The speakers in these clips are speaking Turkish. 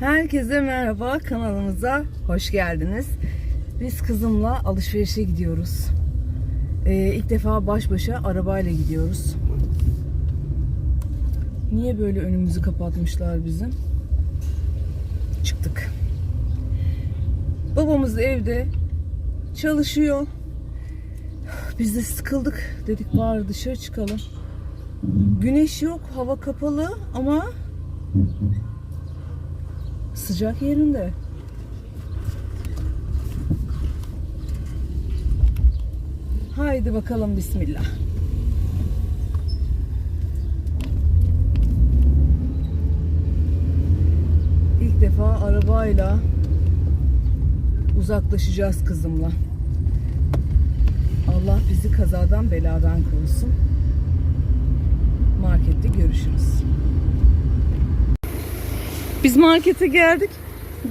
Herkese merhaba kanalımıza hoş geldiniz. Biz kızımla alışverişe gidiyoruz. Ee, ilk defa baş başa arabayla gidiyoruz. Niye böyle önümüzü kapatmışlar bizim? Çıktık. Babamız evde çalışıyor. Biz de sıkıldık. Dedik bari dışarı çıkalım. Güneş yok, hava kapalı ama sıcak yerinde. Haydi bakalım bismillah. İlk defa arabayla uzaklaşacağız kızımla. Allah bizi kazadan beladan korusun. Markette görüşürüz. Biz markete geldik.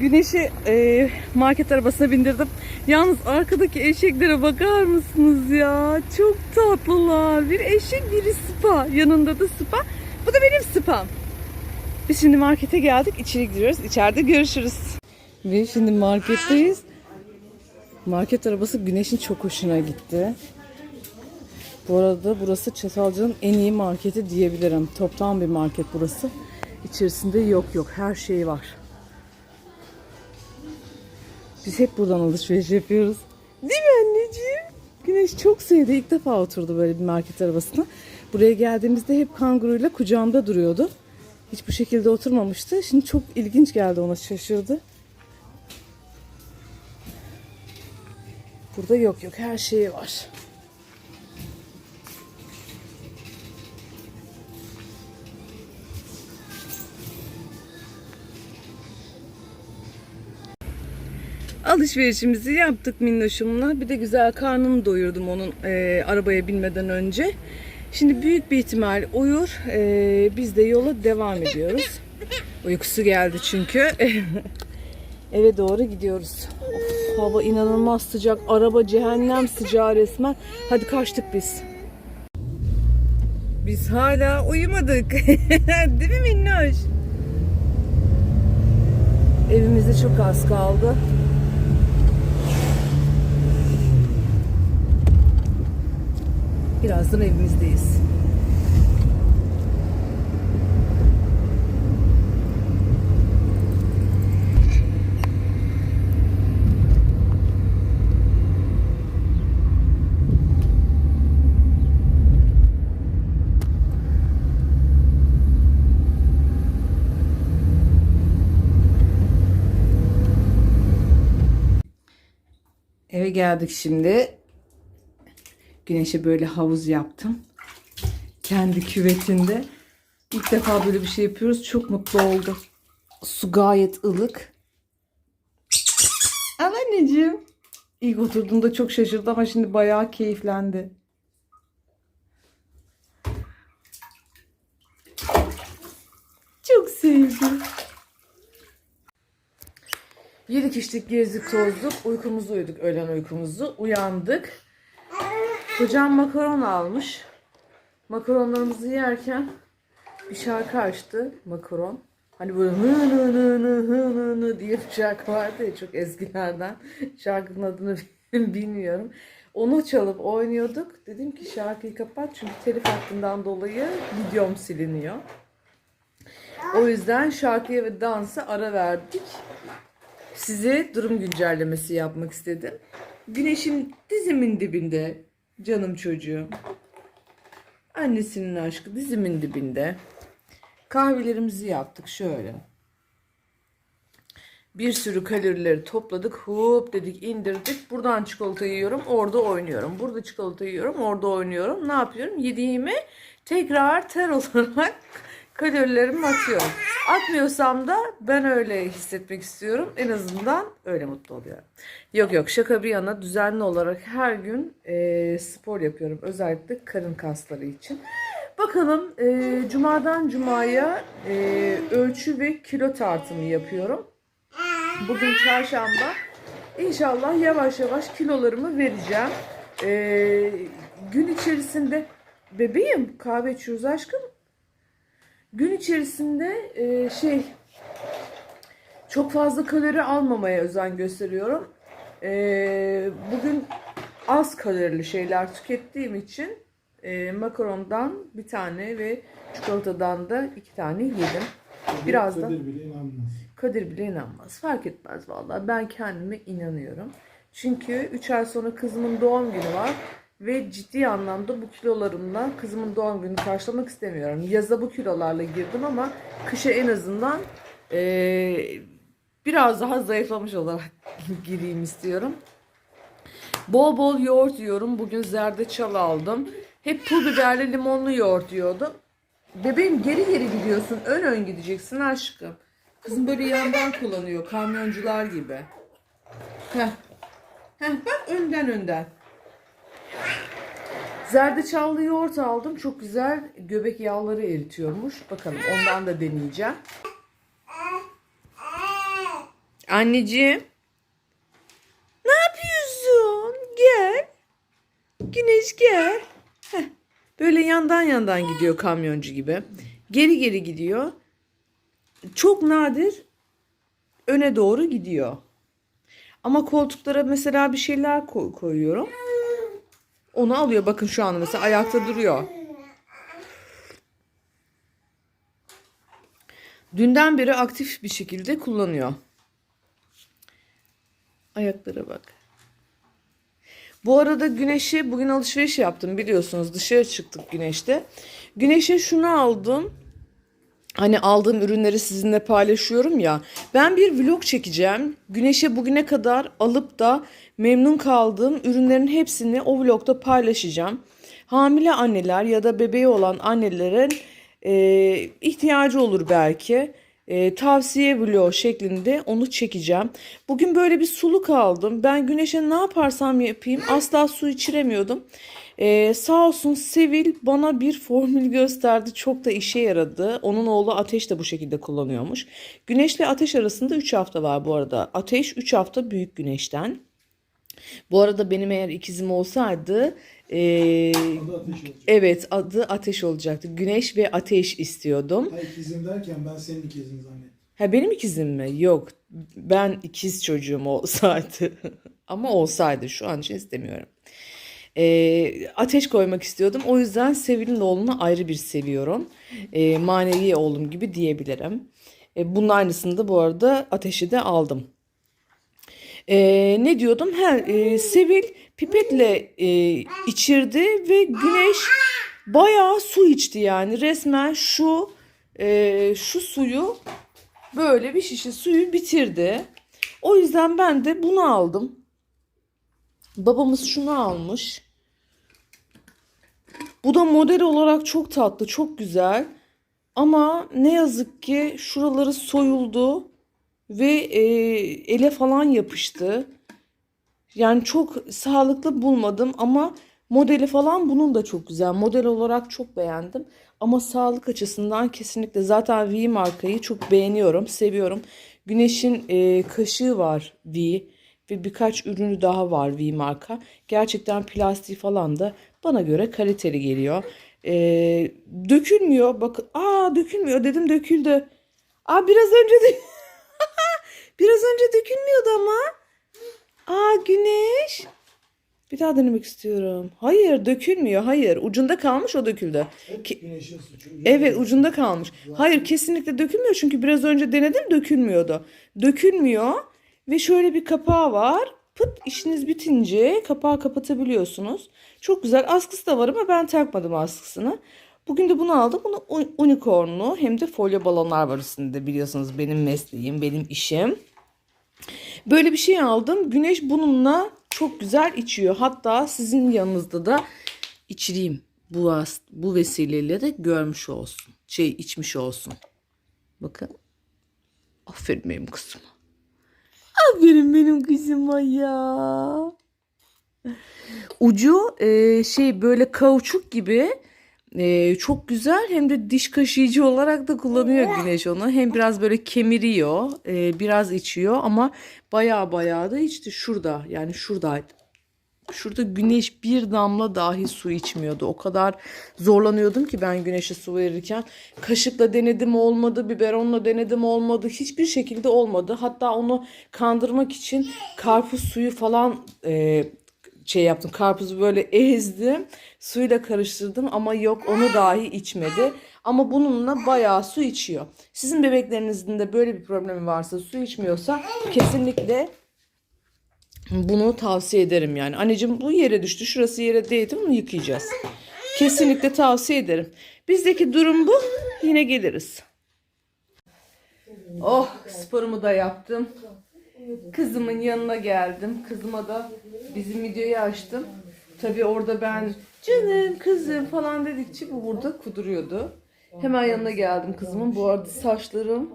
Güneş'i e, market arabasına bindirdim. Yalnız arkadaki eşeklere bakar mısınız ya? Çok tatlılar. Bir eşek biri spa. Yanında da spa. Bu da benim spam. Biz şimdi markete geldik. İçeri gidiyoruz. İçeride görüşürüz. Ve şimdi marketteyiz. Market arabası Güneş'in çok hoşuna gitti. Bu arada burası Çatalca'nın en iyi marketi diyebilirim. Toptan bir market burası. İçerisinde yok yok her şey var. Biz hep buradan alışveriş yapıyoruz. Değil mi anneciğim? Güneş çok sevdi. İlk defa oturdu böyle bir market arabasına. Buraya geldiğimizde hep kanguruyla kucağımda duruyordu. Hiç bu şekilde oturmamıştı. Şimdi çok ilginç geldi ona şaşırdı. Burada yok yok her şey var. Alışverişimizi yaptık minnoşumla. Bir de güzel karnını doyurdum onun e, arabaya binmeden önce. Şimdi büyük bir ihtimal uyur. E, biz de yola devam ediyoruz. Uykusu geldi çünkü. Eve doğru gidiyoruz. Of, hava inanılmaz sıcak. Araba cehennem sıcağı resmen. Hadi kaçtık biz. Biz hala uyumadık. Değil mi Minnoş? Evimizde çok az kaldı. Birazdan evimizdeyiz. Eve geldik şimdi. Güneşe böyle havuz yaptım. Kendi küvetinde. İlk defa böyle bir şey yapıyoruz. Çok mutlu oldum. Su gayet ılık. Anneciğim. İlk oturduğunda çok şaşırdı ama şimdi bayağı keyiflendi. Çok sevdi. Yedik içtik gezdik tozduk. Uykumuzu uyuduk öğlen uykumuzu. Uyandık. Kocam makaron almış. Makaronlarımızı yerken bir şarkı açtı. Makaron. Hani böyle hı hı hı hı hı diye bir şarkı vardı ya çok eskilerden. Şarkının adını bilmiyorum. Onu çalıp oynuyorduk. Dedim ki şarkıyı kapat çünkü telif hakkından dolayı videom siliniyor. O yüzden şarkıya ve dansa ara verdik. Size durum güncellemesi yapmak istedim. Güneşim dizimin dibinde. Canım çocuğum. Annesinin aşkı dizimin dibinde. Kahvelerimizi yaptık şöyle. Bir sürü kalorileri topladık. Hop dedik indirdik. Buradan çikolata yiyorum. Orada oynuyorum. Burada çikolata yiyorum. Orada oynuyorum. Ne yapıyorum? Yediğimi tekrar ter olarak kalorilerimi atıyorum. Atmıyorsam da ben öyle hissetmek istiyorum. En azından öyle mutlu oluyorum. Yok yok şaka bir yana düzenli olarak her gün e, spor yapıyorum. Özellikle karın kasları için. Bakalım e, cumadan cumaya e, ölçü ve kilo tartımı yapıyorum. Bugün çarşamba. İnşallah yavaş yavaş kilolarımı vereceğim. E, gün içerisinde bebeğim kahve içiyoruz aşkım. Gün içerisinde e, şey Çok fazla kalori almamaya özen gösteriyorum. Ee, bugün az kalorili şeyler tükettiğim için e, makarondan bir tane ve çikolatadan da iki tane yedim. Biraz da Kadir bile inanmaz. Kadir bile inanmaz. Fark etmez vallahi. Ben kendime inanıyorum. Çünkü 3 ay sonra kızımın doğum günü var. Ve ciddi anlamda bu kilolarımla kızımın doğum gününü karşılamak istemiyorum. Yaza bu kilolarla girdim ama kışa en azından eee, biraz daha zayıflamış olarak gireyim istiyorum. Bol bol yoğurt yiyorum. Bugün zerdeçal aldım. Hep pul biberli limonlu yoğurt yiyordum. Bebeğim geri geri gidiyorsun. Ön ön gideceksin aşkım. Kızım böyle yandan kullanıyor. Kamyoncular gibi. Heh. Heh, bak önden önden. Zerdeçallı yoğurt aldım. Çok güzel göbek yağları eritiyormuş. Bakalım ondan da deneyeceğim. Anneciğim. Ne yapıyorsun? Gel. Güneş gel. Heh. Böyle yandan yandan gidiyor kamyoncu gibi. Geri geri gidiyor. Çok nadir öne doğru gidiyor. Ama koltuklara mesela bir şeyler ko- koyuyorum. Onu alıyor. Bakın şu an mesela ayakta duruyor. Dünden beri aktif bir şekilde kullanıyor. Ayaklara bak. Bu arada güneşe bugün alışveriş yaptım biliyorsunuz dışarı çıktık güneşte. Güneşe şunu aldım. Hani aldığım ürünleri sizinle paylaşıyorum ya. Ben bir vlog çekeceğim. Güneşe bugüne kadar alıp da memnun kaldığım ürünlerin hepsini o vlogda paylaşacağım. Hamile anneler ya da bebeği olan annelerin e, ihtiyacı olur belki. E, tavsiye vlog şeklinde onu çekeceğim. Bugün böyle bir suluk aldım. Ben güneşe ne yaparsam yapayım asla su içiremiyordum. E, sağ olsun Sevil bana bir formül gösterdi. Çok da işe yaradı. Onun oğlu Ateş de bu şekilde kullanıyormuş. Güneşle Ateş arasında 3 hafta var bu arada. Ateş 3 hafta büyük güneşten. Bu arada benim eğer ikizim olsaydı e, Adı ateş evet adı Ateş olacaktı. Güneş ve Ateş istiyordum. Hayır ikizim derken ben senin ikizin zannettim. Ha benim ikizim mi? Yok. Ben ikiz çocuğum olsaydı. Ama olsaydı şu an için istemiyorum. Ee, ateş koymak istiyordum. O yüzden Sevil'in oğlunu ayrı bir seviyorum. Ee, manevi oğlum gibi diyebilirim. Ee, bunun aynısını da bu arada ateşi de aldım. Ee, ne diyordum? Ha, e, Sevil pipetle e, içirdi ve Güneş bayağı su içti yani. Resmen şu e, şu suyu böyle bir şişe suyu bitirdi. O yüzden ben de bunu aldım. Babamız şunu almış. Bu da model olarak çok tatlı, çok güzel. Ama ne yazık ki şuraları soyuldu ve e, ele falan yapıştı. Yani çok sağlıklı bulmadım ama modeli falan bunun da çok güzel. Model olarak çok beğendim. Ama sağlık açısından kesinlikle zaten V markayı çok beğeniyorum, seviyorum. Güneş'in e, kaşığı var V ve birkaç ürünü daha var V marka. Gerçekten plastiği falan da bana göre kaliteli geliyor. E, dökülmüyor. Bak, aa dökülmüyor dedim döküldü. Aa biraz önce de biraz önce dökülmüyordu ama. Aa güneş. Bir daha denemek istiyorum. Hayır dökülmüyor. Hayır. Ucunda kalmış o döküldü. Ki- güneşin suçu. Evet ucunda kalmış. Hayır kesinlikle dökülmüyor çünkü biraz önce denedim dökülmüyordu. Dökülmüyor ve şöyle bir kapağı var. Pıt işiniz bitince kapağı kapatabiliyorsunuz. Çok güzel. Askısı da var ama ben takmadım askısını. Bugün de bunu aldım. Bunu unicornlu hem de folyo balonlar var üstünde biliyorsunuz benim mesleğim, benim işim. Böyle bir şey aldım. Güneş bununla çok güzel içiyor. Hatta sizin yanınızda da içireyim. Bu, bu vesileyle de görmüş olsun. Şey içmiş olsun. Bakın. Aferin benim kızıma. Aferin benim kızıma ya. Ucu e, şey böyle kauçuk gibi e, çok güzel hem de diş kaşıyıcı olarak da kullanıyor Güneş onu. Hem biraz böyle kemiriyor, e, biraz içiyor ama baya baya da içti şurada yani şuradaydı. Şurada güneş bir damla dahi su içmiyordu. O kadar zorlanıyordum ki ben güneşe su verirken. Kaşıkla denedim olmadı, biberonla denedim olmadı. Hiçbir şekilde olmadı. Hatta onu kandırmak için karpuz suyu falan e, şey yaptım. Karpuzu böyle ezdim. Suyla karıştırdım ama yok onu dahi içmedi. Ama bununla bayağı su içiyor. Sizin bebeklerinizin de böyle bir problemi varsa su içmiyorsa kesinlikle bunu tavsiye ederim yani. Anneciğim bu yere düştü. Şurası yere değdi bunu yıkayacağız. Kesinlikle tavsiye ederim. Bizdeki durum bu. Yine geliriz. Oh sporumu da yaptım. Kızımın yanına geldim. Kızıma da bizim videoyu açtım. Tabii orada ben canım kızım falan dedikçe bu burada kuduruyordu. Hemen yanına geldim kızımın. Bu arada saçlarım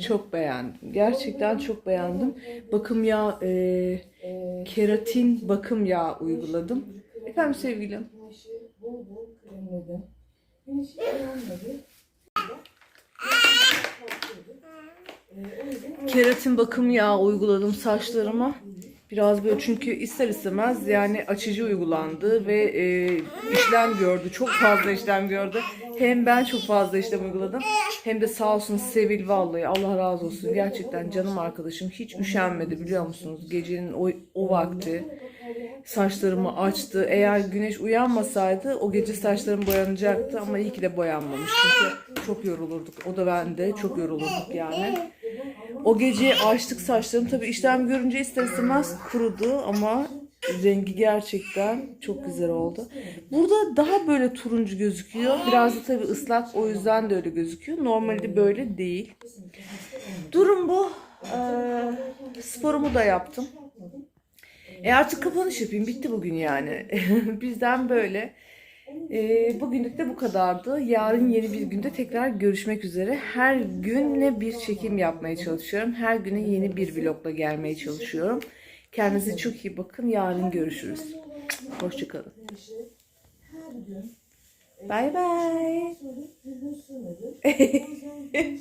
çok beğendim. Gerçekten çok beğendim. Bakım yağı, e, keratin bakım yağı uyguladım. Efendim sevgilim. Keratin bakım yağı uyguladım saçlarıma. Biraz böyle çünkü ister istemez yani açıcı uygulandı ve e, işlem gördü. Çok fazla işlem gördü. Hem ben çok fazla işlem uyguladım hem de sağ olsun Sevil vallahi Allah razı olsun. Gerçekten canım arkadaşım hiç üşenmedi biliyor musunuz? Gecenin o, o vakti saçlarımı açtı. Eğer güneş uyanmasaydı o gece saçlarım boyanacaktı ama iyi ki de boyanmamış. Çünkü çok yorulurduk. O da ben de çok yorulurduk yani. O gece açtık saçlarım. Tabii işlem görünce ister istemez kurudu ama rengi gerçekten çok güzel oldu. Burada daha böyle turuncu gözüküyor. Biraz da tabii ıslak o yüzden de öyle gözüküyor. Normalde böyle değil. Durum bu. Ee, sporumu da yaptım. E artık kapanış yapayım. Bitti bugün yani. Bizden böyle. E, bugünlük de bu kadardı. Yarın yeni bir günde tekrar görüşmek üzere. Her güne bir çekim yapmaya çalışıyorum. Her güne yeni bir vlogla gelmeye çalışıyorum. Kendinize çok iyi bakın. Yarın görüşürüz. Hoşçakalın. Bay bay.